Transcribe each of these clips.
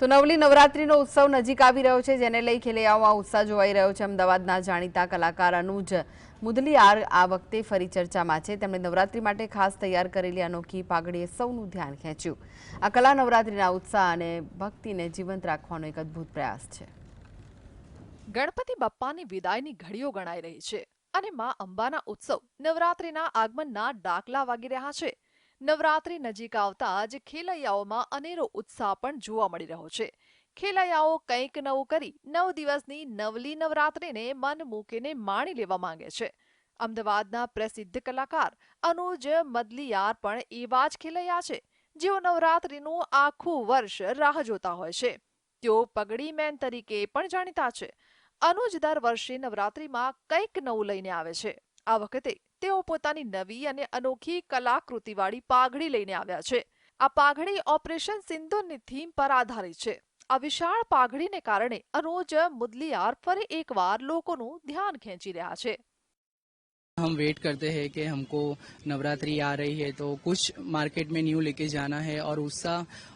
તો નવલી નવરાત્રીનો ઉત્સવ નજીક આવી રહ્યો છે, જેને લઈ ખેલૈયાઓમાં ઉત્સાહ જોવાઈ રહ્યો છે. અમદાવાદના જાણીતા કલાકાર અનુજ મુદલીયાર આ વખતે ફરી ચર્ચામાં છે. તેમણે નવરાત્રી માટે ખાસ તૈયાર કરેલી અનોખી પાઘડીએ સૌનું ધ્યાન ખેંચ્યું. આ કલા નવરાત્રીના ઉત્સાહ અને ભક્તિને જીવંત રાખવાનો એક અદ્ભુત પ્રયાસ છે. ગણપતિ બાપ્પાની વિદાયની ઘડીઓ ગણાઈ રહી છે અને મા અંબાના ઉત્સવ નવરાત્રીના આગમનના ડાકલા વાગી રહ્યા છે. નવરાત્રી નજીક આવતા જ ખેલૈયાઓમાં અનેરો ઉત્સાહ પણ જોવા મળી રહ્યો છે. ખેલૈયાઓ કંઈક નવું કરી નવ દિવસની નવલી નવરાત્રીને મન મૂકીને માણી લેવા માંગે છે. અમદાવાદના પ્રસિદ્ધ કલાકાર અનુજ મદલિયાર પણ એવા જ ખેલૈયા છે, જેઓ નવરાત્રીનું આખું વર્ષ રાહ જોતા હોય છે. તેઓ પગડી મેન તરીકે પણ જાણીતા છે. અનુજ દર વર્ષે નવરાત્રીમાં કંઈક નવું લઈને આવે છે. આ વખતે તેઓ પોતાની નવી અને અનોખી કલાકૃતિવાળી પાઘડી લઈને આવ્યા છે. આ પાઘડી ઓપરેશન સિંધુની થીમ પર આધારિત છે. આ વિશાળ પાઘડીને કારણે અનુજ મુદલિયાર ફરી એકવાર લોકોનું ધ્યાન ખેંચી રહ્યા છે. हम वेट करते हैं कि हमको नवरात्रि आ रही है तो कुछ मार्केट में न्यू लेके जाना है और उसका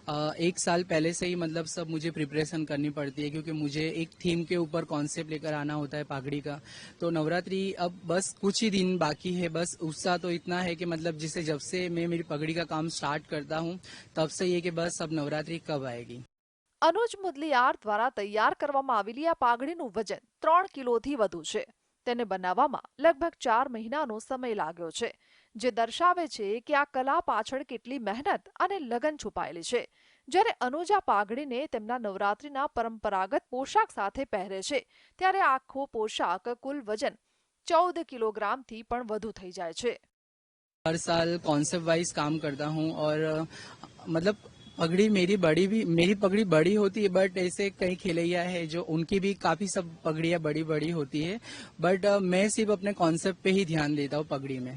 अ, एक साल पहले से ही मतलब सब मुझे प्रिपरेशन करनी पड़ती है क्योंकि मुझे एक थीम के ऊपर कॉन्सेप्ट लेकर आना होता है पागड़ी का तो नवरात्रि अब बस कुछ ही दिन बाकी है बस उत्साह तो इतना है कि मतलब जिसे जब से मैं मेरी पगड़ी का काम स्टार्ट करता हूँ तब से ये कि बस अब नवरात्रि कब आएगी અનુજ મુદલિયાર દ્વારા તૈયાર કરવામાં આવેલી આ પાઘડીનું વજન ત્રણ કિલોથી વધુ છે તેને બનાવવામાં લગભગ ચાર મહિનાનો સમય લાગ્યો છે, જે દર્શાવે છે કે આ કલા પાછળ કેટલી મહેનત અને લગન છુપાયેલી છે, જ્યારે અનુજા પાઘડીને તેમના નવરાત્રિના પરંપરાગત પોશાક સાથે પહેરે છે, ત્યારે આખો પોશાક કુલ વજન ચૌદ કિલોગ્રામથી પણ વધુ થઈ જાય છે. હર સાલ કોન્સેપ્ટ વાઇઝ કામ કરતા હું મતલબ पगड़ी मेरी बड़ी भी मेरी पगड़ी बड़ी होती है बट ऐसे कई खिलैया है जो उनकी भी काफी सब पगड़ियाँ बड़ी बड़ी होती है बट अ, मैं सिर्फ अपने कॉन्सेप्ट पे ही ध्यान देता हूँ पगड़ी में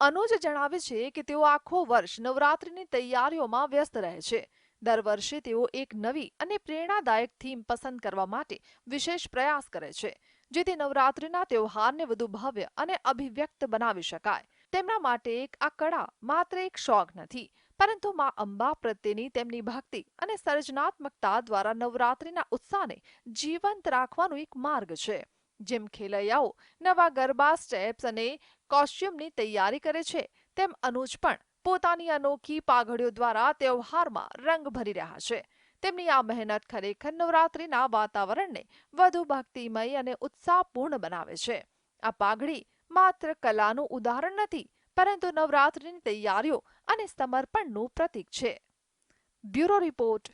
અનુજ જણાવે છે કે તેઓ આખો વર્ષ નવરાત્રીની તૈયારીઓમાં વ્યસ્ત રહે છે દર વર્ષે તેઓ એક નવી અને પ્રેરણાદાયક થીમ પસંદ કરવા માટે વિશેષ પ્રયાસ કરે છે જેથી નવરાત્રીના તહેવારને વધુ ભવ્ય અને અભિવ્યક્ત બનાવી શકાય તેમના માટે એક આ કળા માત્ર એક શોખ નથી પરંતુ મા અંબા પ્રત્યેની તેમની ભક્તિ અને સર્જનાત્મકતા દ્વારા નવરાત્રિના ઉત્સાહને જીવંત રાખવાનો એક માર્ગ છે. જેમ ખેલૈયાઓ નવા ગરબા, સ્ટેપ્સ અને કોસ્ચ્યુમની તૈયારી કરે છે, તેમ અનુજ પણ પોતાની અનોખી પાઘડીઓ દ્વારા તહેવારમાં રંગ ભરી રહ્યા છે. તેમની આ મહેનત ખરેખર નવરાત્રિના વાતાવરણને વધુ ભક્તિમય અને ઉત્સાહપૂર્ણ બનાવે છે. આ પાઘડી માત્ર કલાનું ઉદાહરણ નથી પરંતુ નવરાત્રીની તૈયારીઓ અને સમર્પણનું પ્રતીક છે. Bureau report.